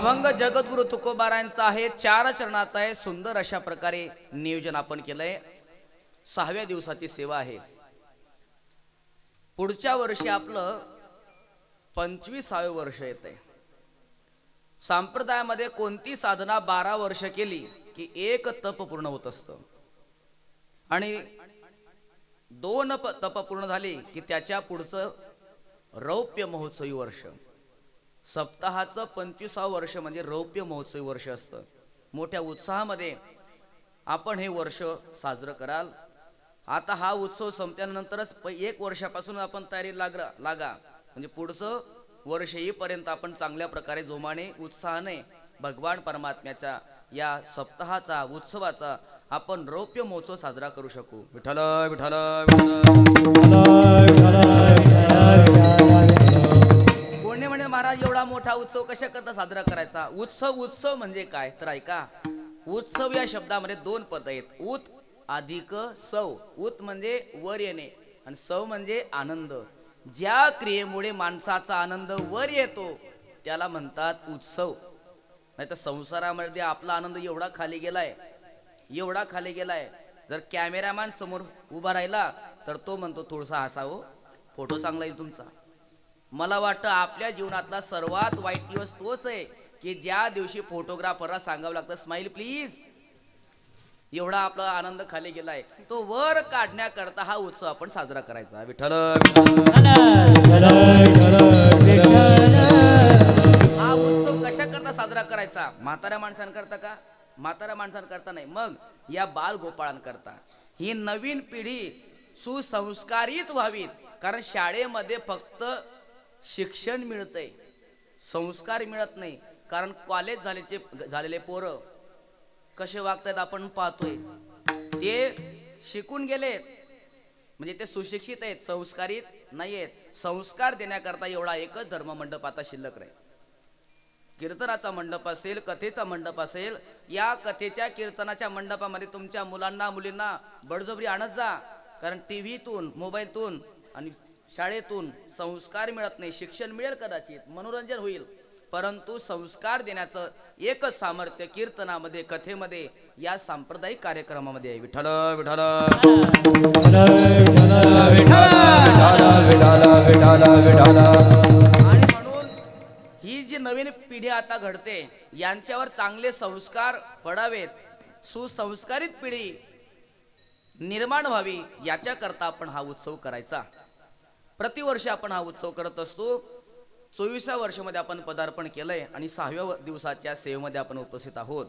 अभंग जगद्गुरु तुकोबारायांचा आहे चार चरणाचा आहे. सुंदर अशा प्रकारे नियोजन आपण केलंय. सहाव्या दिवसाची सेवा आहे. पुढच्या वर्षी आपलं पंचवीसावे वर्ष येत आहे संप्रदायामध्ये कोणती साधना बारा वर्ष केली की एक तप पूर्ण होत असतं? आणि दोन प- तप पूर्ण झाली की त्याच्या पुढचं रौप्य महोत्सवी वर्ष. सप्ताहाचं पंचवीसावं वर्ष म्हणजे रौप्य महोत्सवी वर्ष असतं. मोठ्या उत्साहामध्ये आपण हे वर्ष साजरं कराल. आता हा उत्सव संपल्यानंतरच एक वर्षापासून आपण तयारी लागला लागा. म्हणजे पुढचं वर्ष येईपर्यंत आपण चांगल्या प्रकारे जोमाने उत्साहाने भगवान परमात्म्याच्या या सप्ताहाचा उत्सवाचा आपण रौप्य महोत्सव साजरा करू शकू. विठ्ठल विठ्ठल महाराज एवढा मोठा उत्सव कशा करता साजरा करायचा? उत्सव उत्सव म्हणजे काय? तर ऐका उत्सव या शब्दामध्ये दोन पद आहेत. उत अधिक सव उत म्हणजे वर येणे आणि सव म्हणजे आनंद. ज्या क्रियेमुळे माणसाचा आनंद वर येतो त्याला म्हणतात उत्सव. नाही तर संसारामध्ये आपला आनंद एवढा खाली गेलाय एवढा खाली गेलाय जर कॅमेरामॅन समोर उभा राहिला तर तो म्हणतो थोडसा हसावं हो, फोटो चांगला येईल तुमचा. मला वाटतं आपल्या जीवनातला सर्वात वाईट दिवस तोच आहे की ज्या दिवशी फोटोग्राफरला सांगावं लागतं स्माईल प्लीज एवढा आपला आनंद खाली गेलाय. तो वर काढण्याकरता हा उत्सव आपण साजरा करायचा. विठ्ठल हा उत्सव कशा करता साजरा करायचा? म्हाताऱ्या माणसांकरता का? म्हाताऱ्या माणसांकरता नाही. मग या बाल गोपाळांकरता. ही नवीन पिढी सुसंस्कारित व्हावीत. कारण शाळेमध्ये फक्त शिक्षण मिळतंय संस्कार मिळत नाही कारण कॉलेज झालेचे झालेले पोरं कसे वागतायत आपण पाहतोय. ते शिकून गेलेत. म्हणजे ते सुशिक्षित आहेत संस्कारित नाही आहेत संस्कार देण्याकरता एवढा एकच धर्म मंडप आता शिल्लक राहील. कीर्तनाचा मंडप असेल कथेचा मंडप असेल या कथेच्या कीर्तनाच्या मंडपामध्ये तुमच्या मुलांना मुलींना बळजबरी आणत जा. कारण टी व्हीतून मोबाईलतून आणि शाळेतून संस्कार मिळत नाही शिक्षण मिळेल कदाचित मनोरंजन होईल. परंतु संस्कार देण्याचं एकच सामर्थ्य कीर्तनामध्ये कथेमध्ये या सांप्रदायिक कार्यक्रमामध्ये आहे. विठ्ठल विठ्ठल. आणि म्हणून ही जी नवीन पिढी आता घडते यांच्यावर चांगले संस्कार पडावेत. सुसंस्कारित पिढी निर्माण व्हावी याच्याकरता आपण हा उत्सव करायचा. प्रतिवर्षी आपण हा उत्सव करत असतो. चोवीसा वर्षामध्ये आपण पदार्पण केलंय आणि सहाव्या दिवसाच्या सेवेमध्ये आपण उपस्थित आहोत.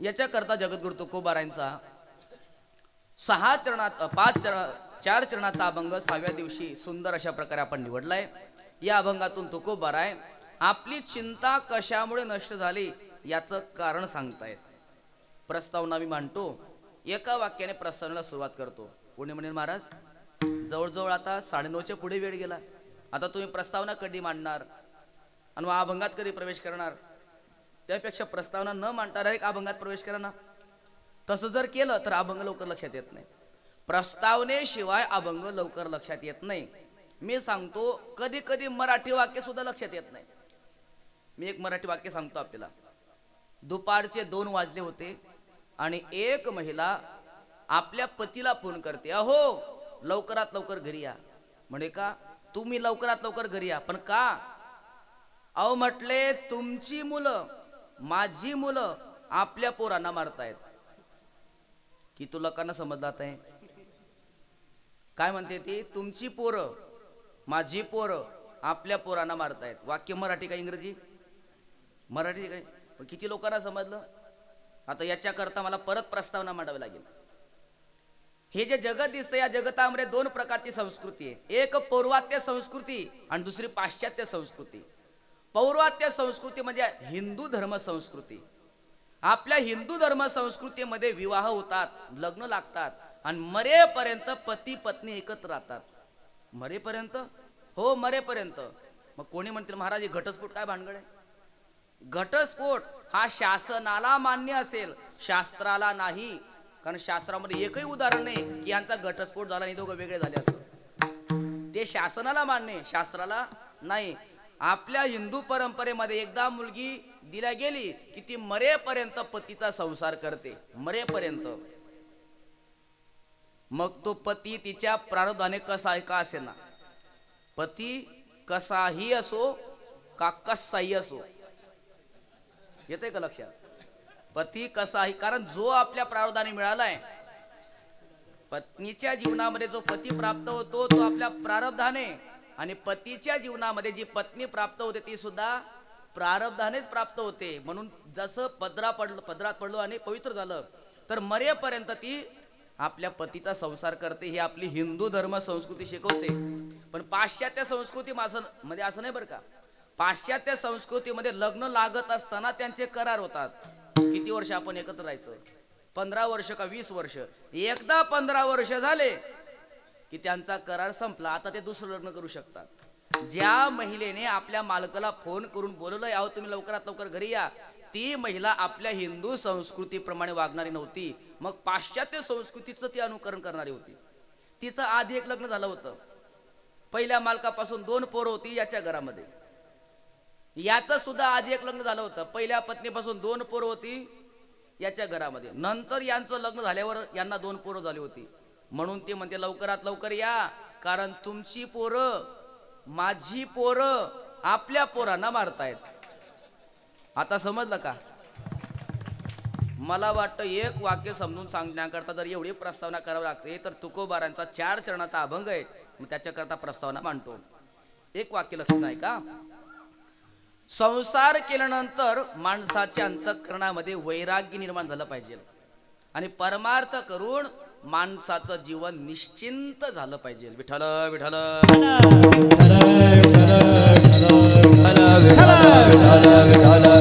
याच्याकरता जगद्गुरु तुकोबारायांचा सहा चरणात पाच चरण चार चरणाचा अभंग सहाव्या दिवशी सुंदर अशा प्रकारे आपण निवडलाय. या अभंगातून तुकोबाराय आपली चिंता कशामुळे नष्ट झाली याचं कारण सांगतायत. प्रस्तावना मी मांडतो. एका वाक्याने प्रस्तावनेला सुरुवात करतो. कोणी म्हणेल महाराज? जवळजवळ आता साडेनऊच्या पुढे वेळ गेला. आता तुम्ही प्रस्तावना कधी मांडणार? आणि मग अभंगात कधी प्रवेश करणार? त्यापेक्षा प्रस्तावना न मांडता डायरेक्ट अभंगात प्रवेश करा ना. तसं जर केलं तर अभंग लवकर लक्षात येत नाही. प्रस्तावनेशिवाय अभंग लवकर लक्षात येत नाही. मी सांगतो कधी कधी मराठी वाक्य सुद्धा लक्षात येत नाही. मी एक मराठी वाक्य सांगतो आपल्याला. दुपारचे दोन वाजले होते आणि एक महिला आपल्या पतीला फोन करते अहो लवकरात लवकर घरी या. म्हणे का? तुम्ही लवकरात लवकर घरी या. पण का? अहो म्हटले तुमची मुलं माझी मुलं आपल्या पोरांना मारतायत. की तू लोकांना समजलात आता आहे? काय म्हणते ती? तुमची पोरं माझी पोरं आपल्या पोरांना मारतायत. वाक्य मराठी का इंग्रजी? मराठी काय किती लोकांना समजलं? आता याच्याकरता मला परत प्रस्तावना मांडावी लागेल. हे जे जगत दिसतं या जगतामध्ये दोन प्रकारची संस्कृती आहे. एक पौर्वात्य संस्कृती आणि दुसरी पाश्चात्य संस्कृती. पौर्वात्य संस्कृती म्हणजे हिंदू धर्म संस्कृती. आपल्या हिंदू धर्म संस्कृतीमध्ये विवाह होतात लग्न लागतात आणि मरेपर्यंत पती पत्नी एकत्र राहतात. मरेपर्यंत? हो मरेपर्यंत. मग कोणी म्हणतील महाराज घटस्फोट काय भानगड आहे? घटस्फोट हा शासनाला मान्य असेल शास्त्राला नाही. कारण शास्त्रामध्ये एकही उदाहरण नाही की यांचा घटस्फोट झाला नाही दोघं वेगळे झाले असं. ते शासनाला मान्य शास्त्राला नाही. आपल्या हिंदू परंपरेमध्ये एकदा मुलगी दिल्या गेली की ती मरेपर्यंत पतीचा संसार करते. मरेपर्यंत. मग तो पती तिच्या प्रारब्धाने कसा आहे का असेना? पती कसाही असो का कसाही असो? येते का लक्षात? पती कसाही कारण जो आपल्या प्रारब्धाने मिळालाय पत्नीच्या जीवनामध्ये जो पती प्राप्त होतो तो आपल्या प्रारब्धाने आणि पतीच्या जीवनामध्ये जी पत्नी प्राप्त होते ती सुद्धा प्रारब्धानेच प्राप्त होते. म्हणून जसं पदरा पडलं पदरात पडलो आणि पवित्र झालं तर मरेपर्यंत ती आपल्या पतीचा संसार करते. ही आपली हिंदू धर्म संस्कृती शिकवते. पण पाश्चात्य संस्कृती माझं म्हणजे असं नाही बरं का? पाश्चात्य संस्कृतीमध्ये लग्न लागत असताना त्यांचे करार होतात. किती वर्ष आपण एकत्र राहायचं? पंधरा वर्ष का वीस वर्ष? एकदा पंधरा वर्ष झाले की त्यांचा करार संपला. आता ते दुसरं लग्न करू शकतात. ज्या महिलेने आपल्या मालकाला फोन करून बोलवलं यावं तुम्ही लवकरात लवकर घरी या. ती महिला आपल्या हिंदू संस्कृतीप्रमाणे वागणारी नव्हती. मग पाश्चात्य संस्कृतीचं ती अनुकरण करणारी होती. तिचं आधी एक लग्न झालं होतं. पहिल्या मालकापासून दोन पोरं होती याच्या घरामध्ये. याचं सुद्धा आधी एक लग्न झालं होतं. पहिल्या पत्नीपासून दोन पोरं होती याच्या घरामध्ये. नंतर यांचं लग्न झाल्यावर यांना दोन पोरं झाली होती. म्हणून ते म्हणते लवकरात लवकर या कारण तुमची पोरं माझी पोरं आपल्या पोरांना मारतायत. आता समजलं का? मला वाटतं एक वाक्य समजून सांगण्याकरता जर एवढी प्रस्तावना करावी लागते तर तुकोबारांचा चार चरणाचा अभंग आहे. मी त्याच्याकरता प्रस्तावना मांडतो. एक वाक्य लक्षात नाही का? संसार केल्यानंतर माणसाच्या अंतःकरणामध्ये वैराग्य निर्माण झालं पाहिजे आणि परमार्थ करून माणसाचं जीवन निश्चिंत झालं पाहिजे विठल विठल विठल विठल विठल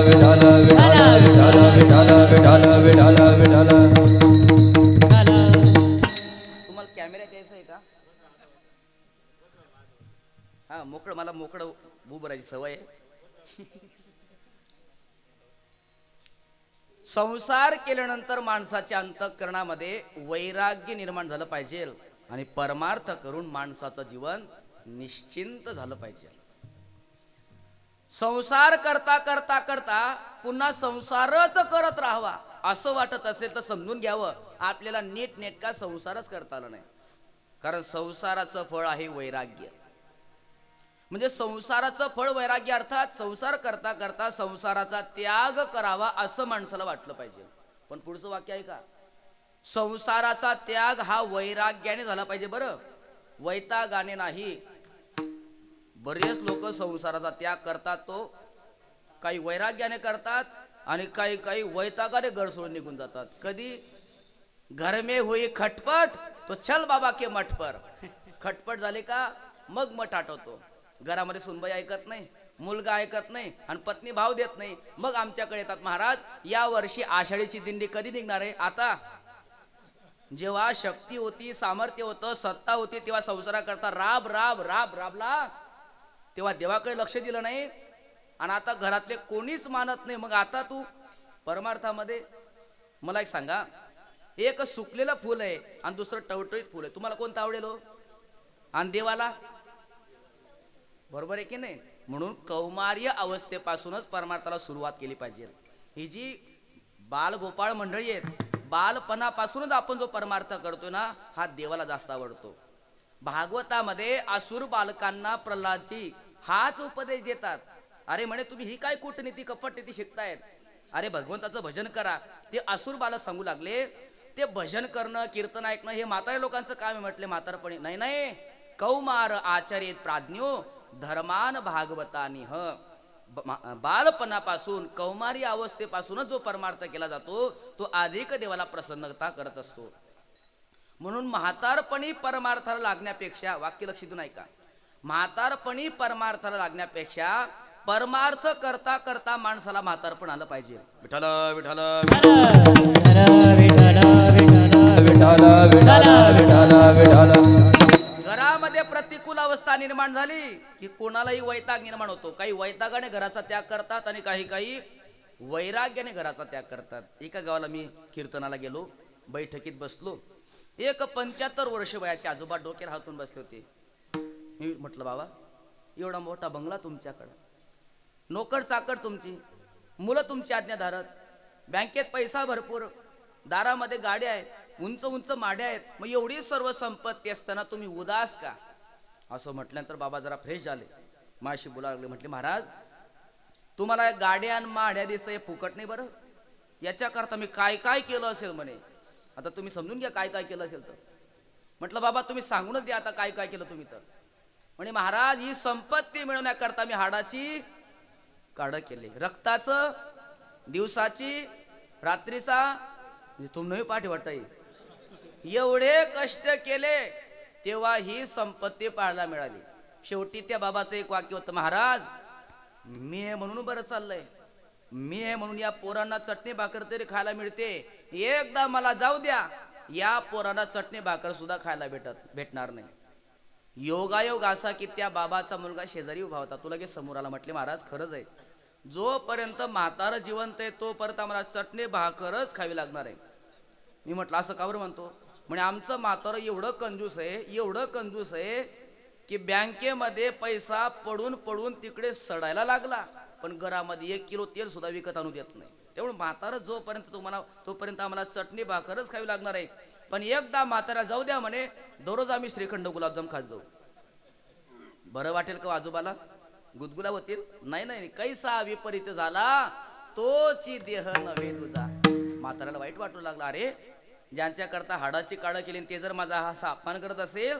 संसार केल्यानंतर माणसाच्या अंतःकरणामध्ये वैराग्य निर्माण झालं पाहिजे. आणि परमार्थ करून माणसाचं जीवन निश्चिंत झालं पाहिजे. संसार करता करता करता पुन्हा संसारच करत राहावा असं वाटत असेल तर समजून घ्यावं. आपल्याला नीट नेटका संसारच करता आला नाही. कारण संसाराचं फळ आहे वैराग्य. म्हणजे संसाराचं फळ वैराग्य अर्थात संसार करता करता संसाराचा त्याग करावा असं माणसाला वाटलं पाहिजे. पण पुढचं वाक्य आहे का? संसाराचा त्याग हा वैराग्याने झाला पाहिजे बरं. वैतागाने नाही. बरेच लोक संसाराचा त्याग करतात तो. काही वैराग्याने करतात आणि काही काही वैतागाने घर सोडून निघून जातात. कधी? घर में होई खटपट तो चल बाबा के मठ पर. खटपट झाले का? मग मठ आठवतो. घरामध्ये सुनबाई ऐकत नाही मुलगा ऐकत नाही आणि पत्नी भाव देत नाही. मग आमच्याकडे येतात महाराज या वर्षी आषाढीची दिंडी कधी निघणार आहे? आता. जेव्हा शक्ती होती सामर्थ्य होतं सत्ता होती तेव्हा संसाराकरता राब राब राब राबला. तेव्हा देवाकडे लक्ष दिलं नाही. आणि आता घरातले कोणीच मानत नाही. मग आता तू परमार्थामध्ये मला एक सांगा. एक सुकलेलं फुल आहे आणि दुसरं टवटवीत फुल आहे. तुम्हाला कोणतं आवडेल हो? आणि देवाला? बरोबर आहे की नाही? म्हणून कौमार्य अवस्थेपासूनच परमार्थाला सुरुवात केली पाहिजे. ही जी बालगोपाळ मंडळी आहेत बालपणापासूनच आपण जो परमार्थ करतो ना हा देवाला जास्त आवडतो. भागवतामध्ये असुर बालकांना प्रल्हादची हाच उपदेश देतात. अरे म्हणे तुम्ही ही काय कूटनीती कपटनीती शिकतायत? अरे भगवंताचं भजन करा. ते असुर बालक सांगू लागले ते भजन करणं कीर्तन ऐकणं हे म्हातारे लोकांचं काम आहे म्हटले म्हातारपणी. नाही नाही. कौमार आचार्य प्राज्ञो धर्मान भागवतानी ह बालपणापासून कौमारी अवस्थेपासूनच जो परमार्थ केला जातो तो अधिक देवाला प्रसन्नता करत असतो म्हणून म्हातारपणी परमार्थाला लागण्यापेक्षा वाक्य लक्ष देऊन ऐका म्हातारपणी परमार्थाला लागण्यापेक्षा परमार्थ करता करता माणसाला म्हातारपण आलं पाहिजे विठ्ठल विठ्ठल घरामध्ये प्रतिकूल अवस्था निर्माण झाली की कोणालाही वैताग निर्माण होतो. काही वैतागाने घराचा त्याग करतात आणि काही काही वैराग्याने घराचा त्याग करतात. एका गावाला मी कीर्तनाला गेलो बैठकीत बसलो. एक पंच्याहत्तर वर्ष वयाचे आजोबा डोक्याला हातून बसले होते. मी म्हटलं बाबा एवढा मोठा बंगला तुमच्याकडं. नोकर चाकर तुमची मुलं तुमची आज्ञाधारक बँकेत पैसा भरपूर दारामध्ये गाड्या आहेत उंच उंच माड्या आहेत मग एवढी सर्व संपत्ती असताना तुम्ही उदास का? असं म्हटल्यानंतर बाबा जरा फ्रेश झाले. माशी बोलायला लागले म्हटले महाराज तुम्हाला गाड्या आणि माड्या दिसतं हे फुकट नाही बरं. याच्याकरता मी काय काय केलं असेल म्हणे? आता तुम्ही समजून घ्या काय काय केलं असेल तर. म्हटलं बाबा तुम्ही सांगूनच द्या आता काय काय केलं तुम्ही तर. म्हणे महाराज ही संपत्ती मिळवण्याकरता मी हाडाची काढ केले. रक्ताचं दिवसाची रात्रीचा म्हणजे तुम्ही पाठी वाटत एवढे कष्ट केले तेव्हा ही संपत्ती पाहायला मिळाली. शेवटी त्या बाबाचं एक वाक्य होतं महाराज मी हे म्हणून बरं चाललंय. मी हे म्हणून या पोरांना चटणी भाकर तरी खायला मिळते. एकदा मला जाऊ द्या. या पोरांना चटणी भाकर सुद्धा खायला भेटत भेटणार नाही. योगायोग असा की त्या बाबाचा मुलगा शेजारी उभा होता. तो लगेच समोर आला म्हटले महाराज खरंच आहे. जोपर्यंत म्हातारं जिवंत आहे तोपर्यंत आम्हाला चटणी भाकरच खावी लागणार आहे. मी म्हटलं असं कावर म्हणतो? म्हणजे आमचं म्हातारं एवढं कंजूस आहे एवढं कंजूस आहे की बँकेमध्ये पैसा पडून पडून तिकडे सडायला लागला. पण घरामध्ये एक किलो तेल सुद्धा विकत आणू देत नाही. त्यामुळे म्हातारा जोपर्यंत तुम्हाला तोपर्यंत आम्हाला चटणी भाकरच खावी लागणार आहे. पण एकदा म्हातारा जाऊ द्या म्हणे दररोज आम्ही श्रीखंड गुलाबजाम खात जाऊ. बरं वाटेल का हो आजोबाला? गुदगुला होतील? नाही नाही. कैसा विपरीत झाला तोची देह नव्हे तुझा. म्हाताऱ्याला वाईट वाटू लागला. अरे ज्यांच्याकरता हाडाची काळं केली ते जर माझा हा असा अपमान करत असेल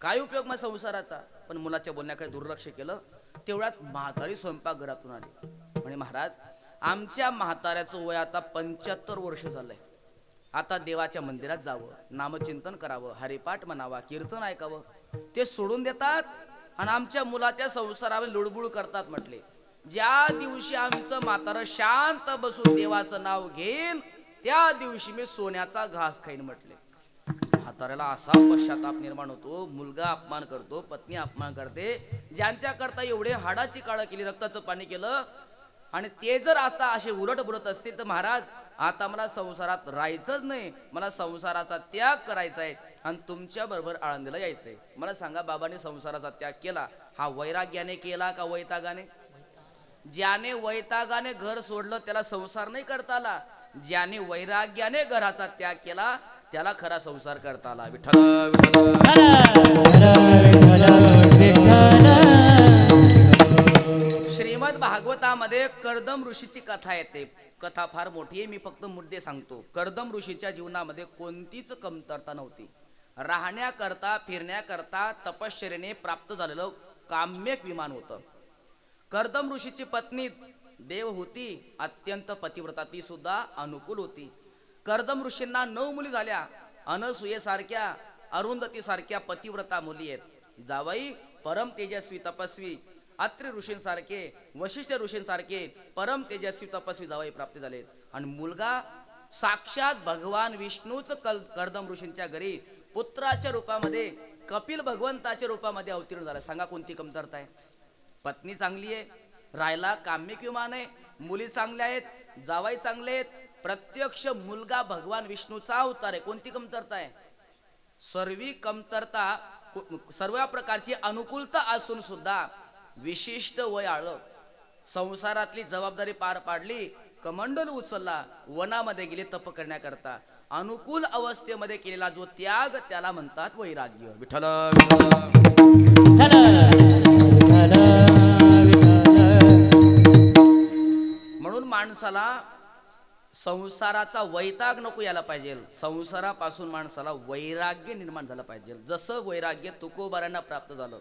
काय उपयोग माझ्या संसाराचा? पण मुलाच्या बोलण्याकडे दुर्लक्ष केलं तेवढ्यात म्हातारी स्वयंपाक घरातून आली. म्हणे महाराज आमच्या म्हाताऱ्याचं वय आता पंच्याहत्तर वर्ष झालंय. आता देवाच्या मंदिरात जावं नामचिंतन करावं हरिपाठ म्हणावा कीर्तन ऐकावं. ते सोडून देतात आणि आमच्या मुलाच्या संसारावर लुडबुड करतात म्हटले. ज्या दिवशी आमचं म्हातारं शांत बसून देवाचं नाव घेईन त्या दिवशी मी सोन्याचा घास खाईन म्हटले. म्हाताऱ्याला असा पश्चाताप निर्माण होतो मुलगा अपमान करतो पत्नी अपमान करते. ज्यांच्या करता एवढे हाडाची काळ केली रक्ताचं पाणी केलं आणि ते जर आता असे उलट बोलत असतील तर महाराज आता मला संसारात राहायचंच नाही. मला संसाराचा त्याग करायचा आहे आणि तुमच्या बरोबर आळंदीला यायचंय. मला सांगा बाबाने संसाराचा त्याग केला. हा वैराग्याने केला का वैतागाने? ज्याने वैतागाने घर सोडलं त्याला संसार नाही करता आला. ज्याने वैराग्याने घराचा त्याग केला त्याला खरा संसार करता आला. विठ्ठल विठ्ठल. श्रीमद भागवतामध्ये कर्दम ऋषीची कथा येते. कथा फार मोठी आहे मी फक्त मुद्दे सांगतो. कर्दम ऋषीच्या जीवनामध्ये कोणतीच कमतरता नव्हती. राहण्याकरता फिरण्याकरता तपश्चर्याने प्राप्त झालेलं काम्यक विमान होतं. कर्दम ऋषीची पत्नी देव होती अत्यंत पतिव्रता ती सुद्धा अनुकूल होती. कर्दम ऋषींना नऊ मुली झाल्या. अनसुयेसारख्या अरुंधती सारख्या पतिव्रता मुली आहेत. जावाई परम तेजस्वी तपस्वी अत्रि ऋषींसारखे वशिष्ठ ऋषींसारखे परम तेजस्वी तपस्वी जावाई प्राप्त झालेत आणि मुलगा साक्षात भगवान विष्णूच कल कर्दम ऋषींच्या घरी पुत्राच्या रूपामध्ये कपिल भगवंताच्या रूपामध्ये अवतीर्ण झाला. सांगा कोणती कमतरता आहे? पत्नी चांगली आहे राहायला कामे किंवा नाही मुली चांगल्या आहेत जावाई चांगले आहेत प्रत्यक्ष मुलगा भगवान विष्णूचा अवतार आहे. कोणती कमतरता आहे? सर्वी कमतरता सर्व प्रकारची अनुकूलता असून सुद्धा विशिष्ट वय आलं. संसारातली जबाबदारी पार पाडली कमंडल उचलला वनामध्ये गेले तप करण्याकरता. अनुकूल अवस्थेमध्ये केलेला जो त्याग त्याला म्हणतात वैराग्य. विठ्ठल! माणसाला संसाराचा वैताग नको यायला पाहिजे. संसारापासून माणसाला वैराग्य निर्माण झालं पाहिजे. जसं वैराग्य तुकोबारांना प्राप्त झालं.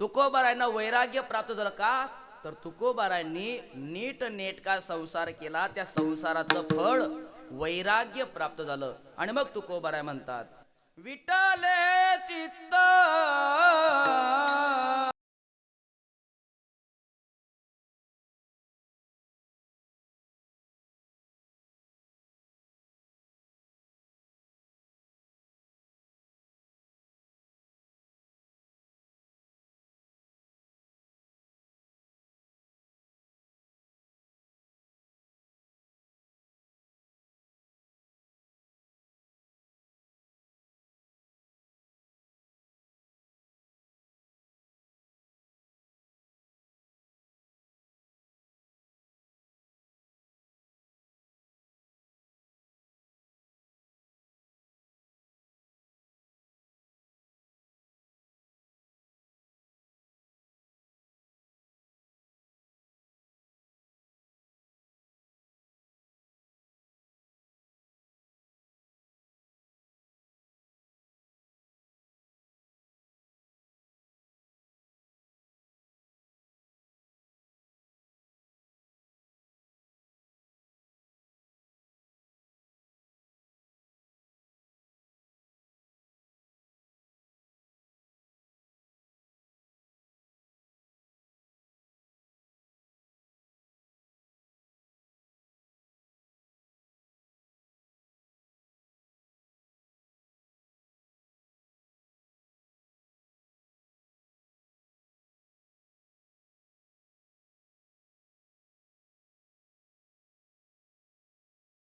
तुकोबारांना वैराग्य प्राप्त झालं का? तर तुकोबारांनी नीट नेटका संसार केला त्या संसाराचं फळ वैराग्य प्राप्त झालं. आणि मग तुकोबाराय म्हणतात विटले चित्त